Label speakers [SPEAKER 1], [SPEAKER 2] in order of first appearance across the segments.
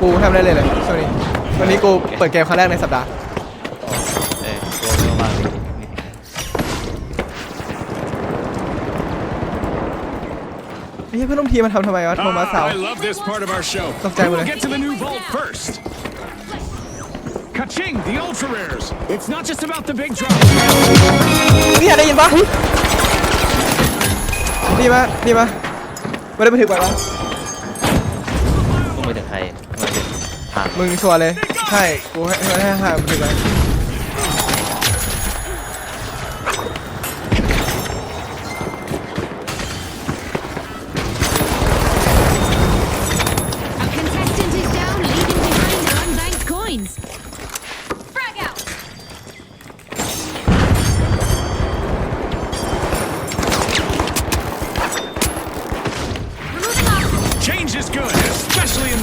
[SPEAKER 1] กูทำอะไรเลยเลยช่วงนี้วันนี้กูเปิดเกมครั้งแรกในสัปดาห์
[SPEAKER 2] เออตัวเยอะมากเลย
[SPEAKER 1] ไอ้เหี้ยเพื่อนร่วมทีมมันทำทำไมวะโทมัสสาว
[SPEAKER 3] I love this part of our show.
[SPEAKER 1] Don't say
[SPEAKER 3] Who will
[SPEAKER 1] what I-
[SPEAKER 3] get to the new vault first? Kaching, the ultra rares. It's not just about the big drop.
[SPEAKER 1] นี่อยากได้ยินปะดีปะดีปะไม่ได้บันทึกไว้ปะ
[SPEAKER 2] มึงไปถึงใคร มึงไปถึงหาง
[SPEAKER 1] มึงชัวร์เลย ใช่ กูให้ให้ให้ให้บันทึกไว้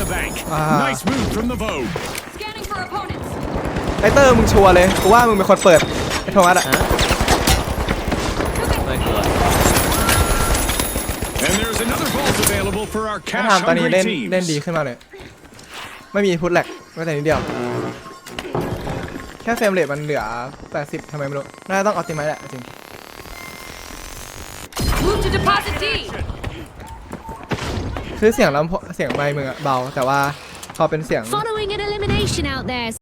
[SPEAKER 4] A contestant is down, leaving behind their unbanked coins. Frag out! Removing off.
[SPEAKER 3] Change is good, especially in the bank.
[SPEAKER 1] Ah.
[SPEAKER 3] Nice move from the Vogue.
[SPEAKER 4] Scanning for opponents.
[SPEAKER 1] ไอเตอร์มึงชัวร์เลยกูว่ามึงเป็นคนเปิดไอโทมัสอะ
[SPEAKER 2] ฮะไม่กลัว
[SPEAKER 3] And there's another vault available for our
[SPEAKER 1] ถ้า
[SPEAKER 3] cash
[SPEAKER 1] ทำตอนนี้
[SPEAKER 3] hungry
[SPEAKER 1] เล่น
[SPEAKER 3] teams.
[SPEAKER 1] เล่นดีขึ้นมากเลย ไม่มีพุทแหลกแม้แต่นิดเดียว แค่เฟรมเรทมันเหลือ 80ทำไมไม่รู้ น่าจะต้องออ t ติไม e แหละจริง
[SPEAKER 4] Move to deposit D.
[SPEAKER 1] คือเสียงลำโพเสียงไมค์มึงอะเบา แต่ว่าพอเป็นเสียง
[SPEAKER 4] Following an elimination out there.